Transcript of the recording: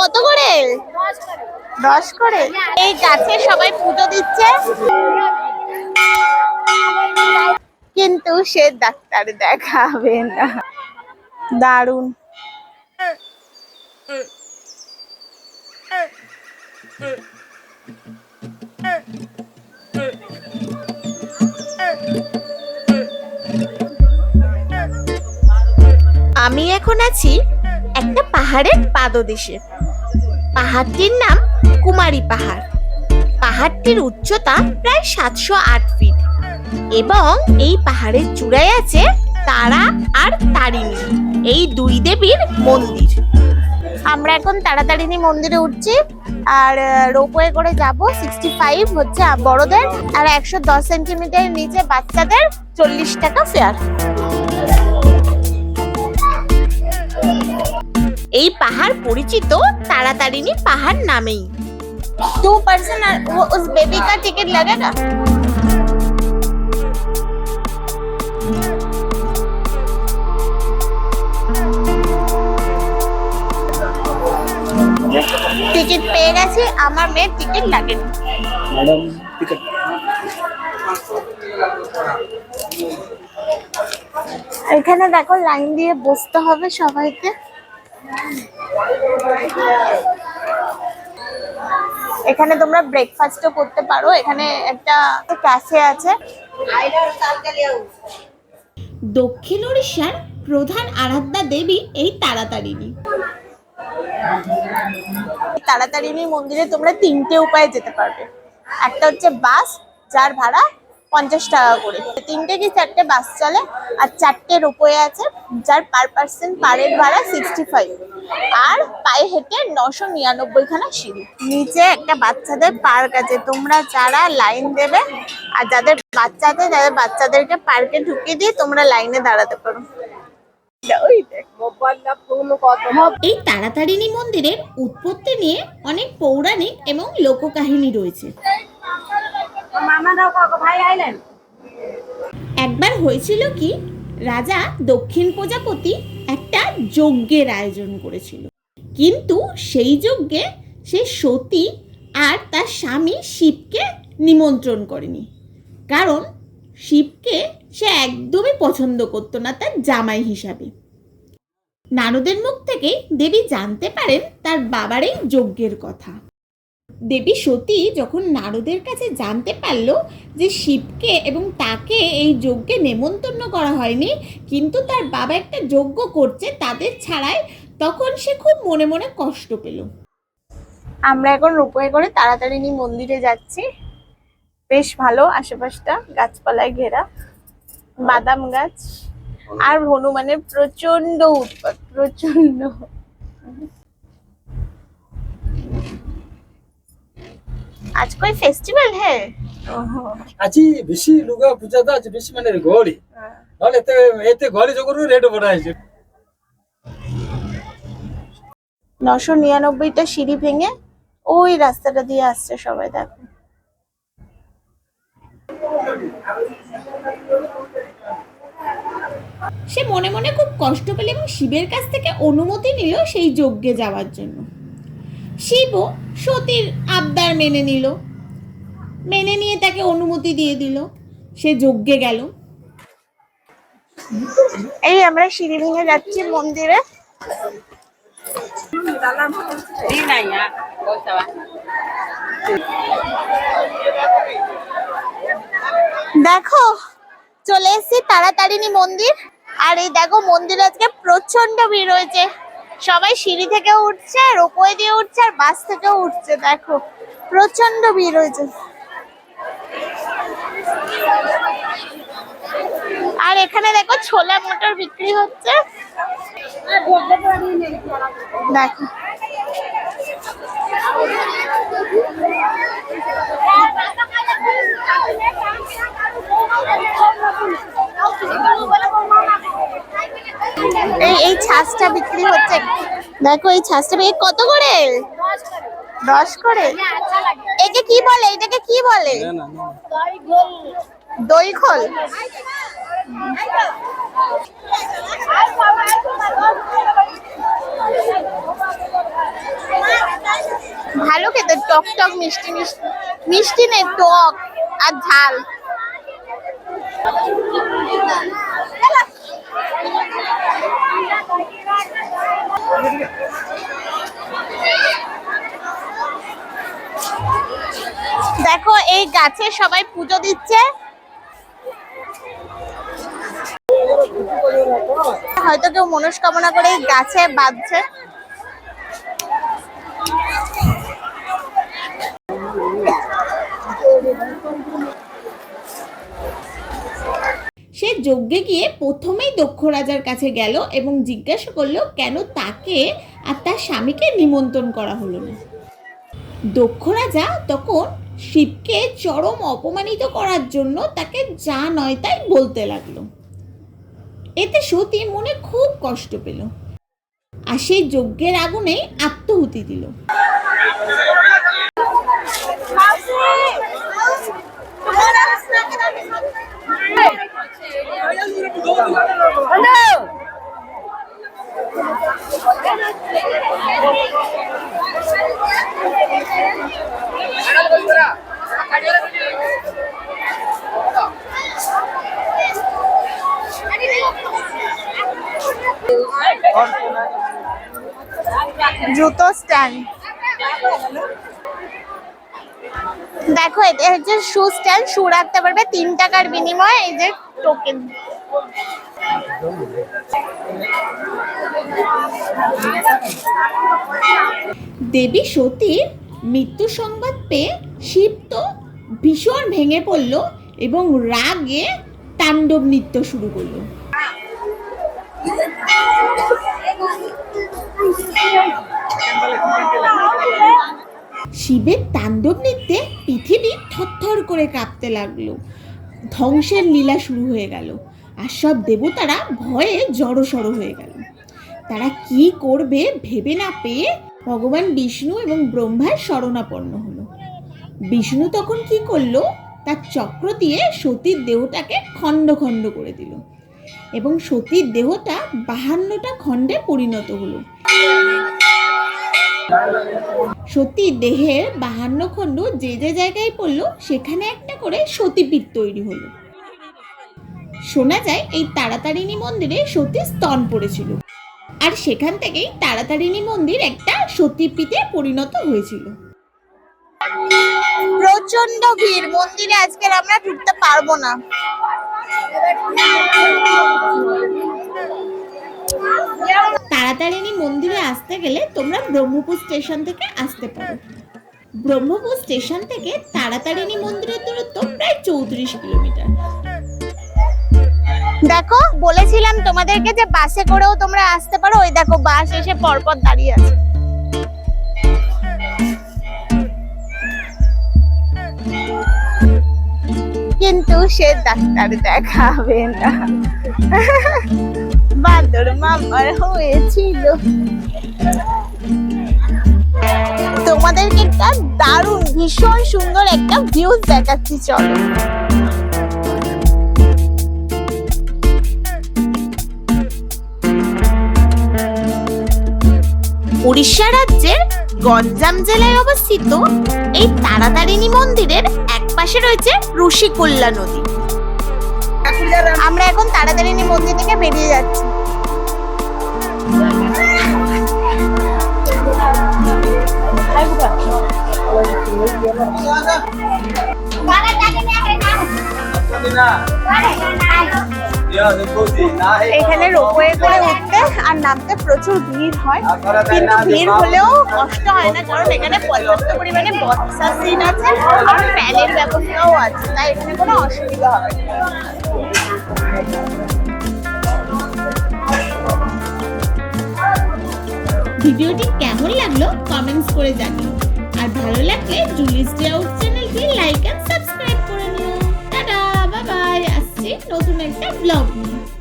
কত করে? দশ করে। এই গাছে সবাই পুজো দিচ্ছে। কিন্তু সে ডাক্তার দেখাবে না। দারুণ। আমি এখন আছি একটা পাহাড়ের পাদদেশে। পাহাড়টির নাম কুমারী পাহাড়। পাহাড়টির উচ্চতা প্রায় সাতশো আট ফিট এবং এই পাহাড়ের চূড়ায় আছে তারা আর তারিণী, এই দুই দেবীর মন্দির। আমরা এখন তাড়াতাড়িনী মন্দিরে উঠছি আর রোপওয়ে করে যাব। সিক্সটি ফাইভ হচ্ছে বড়দের আর একশো দশ সেন্টিমিটার নিচে বাচ্চাদের চল্লিশ টাকা ফেয়ার এই পাহাড় পরিচিত তাড়াতাড়িনী পাহাড় নামেই टू पर्सन वो उस बेबी का टिकट लगेगा টিকিট পেয়ে গেছি আমার মেয়ের টিকিট লাগেনি मैडम टिकट এখানে দেখো লাইন দিয়ে বসতে হবে সবাইকে এখানে তোমরা ব্রেকফাস্টও করতে পারো। এখানে একটা ক্যাফে আছে। দক্ষিণ ওড়িশার প্রধান আরাধ্যা দেবী এই তারাতারিণী তারাতারিণী মন্দিরে তোমরা তিনটে উপায়ে যেতে পারবে। একটা হচ্ছে বাস যার ভাড়া পঞ্চাশ টাকা করে। তিনটে কি চারটে বাস চলে? আর চারটে রোপওয়ে আছে, যার পার পার্সন পারের ভাড়া সিক্সটি ফাইভ আর পায়ে হেঁটে নশো নিরানব্বইখানা সিঁড়ি। নিচে একটা বাচ্চাদের পার্ক আছে, তোমরা যারা লাইন দেবে, আর যাদের বাচ্চা আছে, যাদের বাচ্চাদেরকে পার্কে ঢুকিয়ে দিয়ে তোমরা লাইনে দাঁড়াতে পারো। এই তাড়াতাড়িনী মন্দিরের উৎপত্তি নিয়ে অনেক পৌরাণিক এবং লোককাহিনী রয়েছে। একবার হয়েছিল কি, রাজা দক্ষিণ প্রজাপতি একটা যজ্ঞের আয়োজন করেছিল। কিন্তু সেই যজ্ঞে সে সতী আর তার স্বামী শিবকে নিমন্ত্রণ করেনি। কারণ শিবকে সে একদমই পছন্দ করতো না তার জামাই হিসাবে। নারদের মুখ থেকে দেবী জানতে পারেন তার বাবার এই যজ্ঞের কথা। দেবী সতী যখন নারদের কাছে জানতে পারল যে শিবকে এবং তাকে এই যজ্ঞে নেমন্তন্ন করা হয়নি, কিন্তু তার বাবা একটা যজ্ঞ করছে তাদের ছাড়াই, তখন সে খুব মনে মনে কষ্ট পেল। আমরা এখন রূপয়ে করে তাড়াতাড়ি মন্দিরে যাচ্ছি। বেশ ভালো আশেপাশটা, গাছপালায় ঘেরা, বাদাম গাছ, আর হনুমানের প্রচণ্ড উৎপাত প্রচণ্ড আজ কই फेस्टिवल হে আজ বেশি লুগা পূজা তো আজ বেশি মানে গহলি হ্যাঁ। নহলে এতে এতে গহলি রেড বড় বড়াইছে নশো নিরানব্বইটা সিঁড়ি ভেঙে ওই রাস্তাটা দিয়ে আসছে সবাই দেখো। সে মনে মনে খুব কষ্ট পেল এবং শিবের কাছ থেকে অনুমতি নিল সেই যজ্ঞে যাওয়ার জন্য। শিবও সতীর আবদার মেনে নিল। মেনে নিয়ে তাকে অনুমতি দিয়ে দিল। সে যজ্ঞে গেল। এই আমরা সিঁড়ি ভেঙে যাচ্ছি মন্দিরে। দেখো, চলে এসেছি তাড়াতাড়িনি মন্দির। আর এই দেখো মন্দিরে আজকে প্রচণ্ড ভিড় হয়েছে। সবাই সিঁড়ি থেকে উঠছে, রোপওয়ে দিয়ে উঠছে, আর বাস থেকেও উঠছে, দেখো। প্রচণ্ড ভিড় হয়েছে। আর এখানে দেখো ছোলা মটর বিক্রি হচ্ছে। দেখো এই এই ছাঁচটা বিক্রি হচ্ছে। দেখো এই ছাঁচটা বিক্রি কত করে? দশ করে? একে কি বলে? এটাকে কি বলে? দই খোল ভালো খেতে, টক টক, মিষ্টি মিষ্টি মিষ্টি নেই, টক আর ঝাল। দেখো এই গাছে সবাই পুজো দিচ্ছে। হয়তো কেউ মনস্কামনা করে এই গাছে বাঁধছে সে যজ্ঞে গিয়ে প্রথমেই দক্ষ রাজার কাছে গেল এবং জিজ্ঞাসা করল, কেন তাকে আর তার স্বামীকে নিমন্ত্রণ করা হলো না? দক্ষ রাজা তখন শিবকে চরম অপমানিত করার জন্য তাকে যা নয় তাই বলতে লাগল। এতে সতী মনে খুব কষ্ট পেল আর সেই যজ্ঞের আগুনে আত্মহুতি দিল। জুতো স্ট্যান্ড। দেখো এটা হচ্ছে শু স্ট্যান্ড শু রাখতে পারবে তিন টাকার বিনিময়ে, এই যে টোকেন দেবী সতীর মৃত্যু সংবাদ পেয়ে শিব তো ভীষণ ভেঙে পড়ল এবং রাগে তাণ্ডব নৃত্য শুরু করল। শিবের তাণ্ডব নৃত্যে পৃথিবী থরথর করে কাঁপতে লাগল। ধ্বংসের লীলা শুরু হয়ে গেল আর সব দেবতারা ভয়ে জড়সড় হয়ে গেল। তারা কি করবে ভেবে না পেয়ে ভগবান বিষ্ণু এবং ব্রহ্মার শরণাপন্ন হলো। বিষ্ণু তখন কি করল? তার চক্র দিয়ে সতীর দেহটাকে খণ্ড খণ্ড করে দিল এবং সতীর দেহটা বাহান্নটা খণ্ডে পরিণত হলো। সতীর দেহের বাহান্ন খণ্ড যে যে জায়গায় পড়ল, সেখানে একটা করে সতীপীঠ তৈরি হলো। শোনা যায়, এই তাড়াতাড়িনী মন্দিরে সতী স্তন পড়েছিল। আর সেখান থেকেই তাড়াতাড়িনী মন্দির একটা সতীপীঠে পরিণত হয়েছিল। প্রচণ্ড ভিড়। মন্দিরে আজকের আমরা ঢুকতে পারব না। তাড়াতাড়িনী মন্দিরে আসতে গেলে তোমরা ব্রহ্মপুর স্টেশন থেকে আসতে পারো। ব্রহ্মপুর স্টেশন থেকে তাড়াতাড়িনী মন্দিরের দূরত্ব প্রায় চৌত্রিশ কিলোমিটার। দেখো, বলেছিলাম তোমাদেরকে যে বাসে করেও তোমরা আসতে পারো। ওই দেখো, বাস এসে পরপর দাঁড়িয়ে আছে। কিন্তু সে ডাক্তার দেখাবে না। বাদর মামার হয়েছিল। তোমাদেরকে একটা দারুণ, ভীষণ সুন্দর একটা ভিউজ দেখাচ্ছি, চলো। উড়িষ্যা রাজ্যের গঞ্জাম জেলায় অবস্থিত এই তারাতারিণী মন্দিরের এক পাশে রয়েছে ঋষিকুল্লা নদী। আমরা এখন তাড়াতাড়ি মন্দির থেকে বেরিয়ে যাচ্ছি। এখানে রোপওয়ে করে উঠতে আর নামতে প্রচুর ভিড় হয়। কিন্তু ভিড় হলেও কষ্ট হয় না, কারণ এখানে পর্যাপ্ত পরিমাণে বক্সার সিন আছে আর ফ্যানের ব্যবস্থাও আছে, তাই এখানে কোনো অসুবিধা হবে ভিডিওটি কেমন লাগল? কমেন্টস করে জানিও। আর ভালো লাগলে জুলিস ডে আউট চ্যানেলটি লাইক এন্ড নতুন একটা ব্লগ নিয়ে